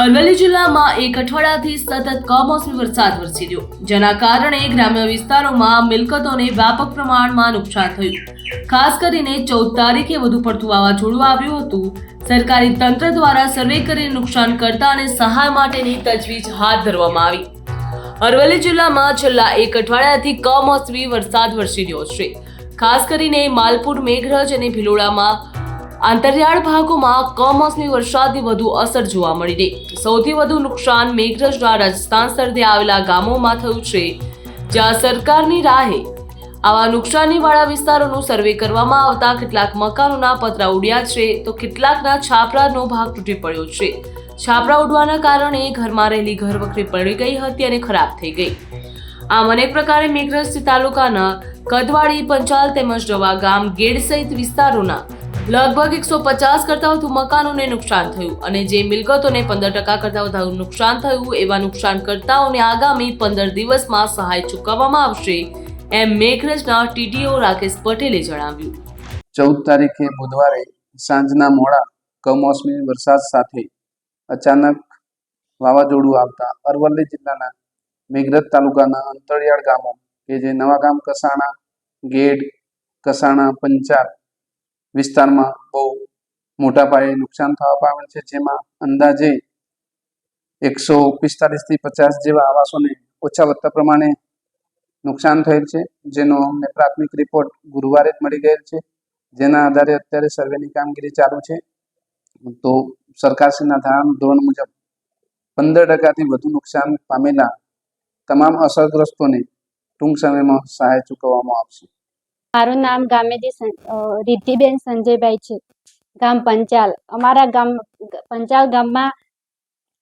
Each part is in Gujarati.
અરવલ્લી જિલ્લામાં એક અઠવાડિયાથી સતત કમોસમી વરસાદ વરસી રહ્યો. જેના કારણે ગ્રામ્ય વિસ્તારોમાં મિલકતોને વ્યાપક પ્રમાણમાં નુકસાન થયું. ખાસ કરીને ચૌદ તારીખે વધુ પડતું વાવાઝોડું આવ્યું હતું. સરકારી તંત્ર દ્વારા સર્વે કરીને નુકસાન કરતા અને સહાય માટેની તજવીજ હાથ ધરવામાં આવી. અરવલ્લી જિલ્લામાં છેલ્લા એક અઠવાડિયાથી કમોસમી વરસાદ વરસી રહ્યો છે. ખાસ કરીને માલપુર, મેઘરજ અને ભિલોડામાં આંતરિયાળ ભાગોમાં કમોસમી વરસાદની વધુ અસર જોવા મળી રહી. સૌથી વધુ નુકસાન મેઘરજના રાજસ્થાન સરહદે આવેલા ગામોમાં થયું છે. જ્યાં સરકારની રાહે આવા નુકસાની વાળા વિસ્તારોનું સર્વે કરવામાં આવતા કેટલાક મકાનોના પતરા ઉડ્યા છે, તો કેટલાકના છાપરાનો ભાગ તૂટી પડ્યો છે. છાપરા ઉડવાના કારણે ઘરમાં રહેલી ઘરવખરી પડી ગઈ હતી અને ખરાબ થઈ ગઈ. આમ અનેક પ્રકારે મેઘરજ તાલુકાના કદવાડી પંચાલ તેમજ રવા ગામ ગેડ સહિત વિસ્તારોના લગભગ એકસો પચાસ કરતાં વધુ મકાનોને નુકસાન થયું અને જે મિલકતોને પંદર ટકા કરતાં વધારે નુકસાન થયું, એવા નુકસાનકર્તાઓને આગામી પંદર દિવસમાં સહાય ચૂકવવામાં આવશે એમ મેઘરજના ટીડીઓ રાકેશ પટેલે જણાવ્યું. ચૌદ તારીખે બુધવારે સાંજના મોડા કમોસમી વરસાદ સાથે અચાનક વાવાઝોડું આવતા અરવલ્લી જિલ્લાના મેઘરજ તાલુકાના અંતરિયાળ ગામો કે જે નવા ગામ કસાણા ગેડ કસાણા પંચાલ વિસ્તારમાં બહુ મોટા પાયે નુકસાન થવા પામેલ છે, જેમાં અંદાજે એકસો પિસ્તાલીસથી પચાસ જેવા આવાસોને ઓછા વત્તા પ્રમાણે નુકસાન થયેલ છે, જેનો અમને પ્રાથમિક રિપોર્ટ ગુરુવારે જ મળી ગયેલ છે. જેના આધારે અત્યારે સર્વેની કામગીરી ચાલુ છે. તો સરકારશ્રીના ધારણ ધોરણ મુજબ પંદર ટકાથી વધુ નુકસાન પામેલા તમામ અસરગ્રસ્તોને ટૂંક સમયમાં સહાય ચૂકવવામાં આવશે. મારું નામ ગામેદી રિદ્ધિબેન સંજયભાઈ છે. ગામ પંચાલ. અમારા ગામ, પંચાલ ગામમાં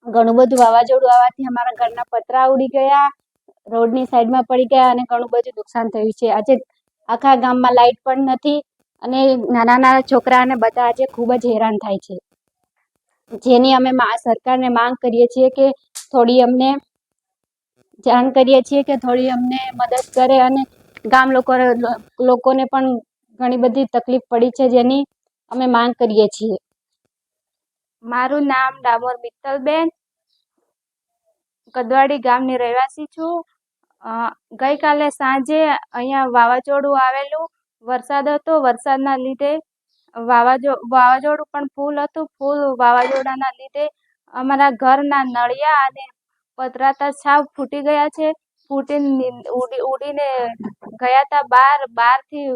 ઘણું બધું વાવાઝોડું આવવાથી અમારા ઘરના પતરા ઉડી ગયા, રોડની સાઈડમાં પડી ગયા અને ઘણું બધું નુકસાન થયું છે. આજે આખા ગામમાં લાઇટ પણ નથી અને નાના નાના છોકરા અને બધા આજે ખૂબ જ હેરાન થાય છે. જેની અમે સરકારને માંગ કરીએ છીએ કે થોડી અમને જાણ કરીએ છીએ કે થોડી અમને મદદ કરે અને ગામ લોકો લોકોને પણ ઘણી બધી તકલીફ પડી છે જેની અમે માંગ કરીએ છીએ. મારું નામ ડામોર મિત્તલબેન કદવાડી ગામની રહેવાસી છું. ગઈકાલે સાંજે અહીંયા વાવાઝોડું આવેલું, વરસાદ હતો, વરસાદના લીધે વાવાઝો, વાવાઝોડું પણ ફૂલ હતું. ફૂલ વાવાઝોડાના લીધે અમારા ઘરના નળિયા અને પતરાતા છાવ ફૂટી ગયા છે. ફૂટીને ઉડી ઉડીને ગયા હતા બહાર બહારથી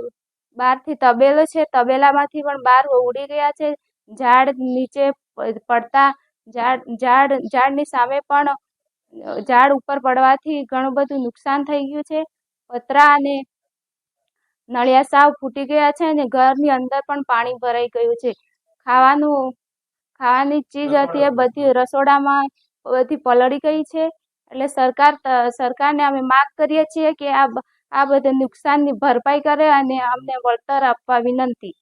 બહારથી તબેલો છે. તબેલામાંથી પણ બહાર ઉડી ગયા છે. ઝાડ નીચે પડતા ઝાડ ઝાડ ઝાડની સામે પણ ઝાડ ઉપર પડવાથી ઘણું બધું નુકસાન થઈ ગયું છે. પતરા અને નળિયા સાવ ફૂટી ગયા છે અને ઘરની અંદર પણ પાણી ભરાઈ ગયું છે. ખાવાનું ખાવાની ચીજ હતી એ બધી રસોડામાં બધી પલળી ગઈ છે. એટલે સરકાર સરકારને અમે માગ કરીએ છીએ કે આ આ બધા નુકસાનની ભરપાઈ કરે અને અમને વળતર આપવા વિનંતી.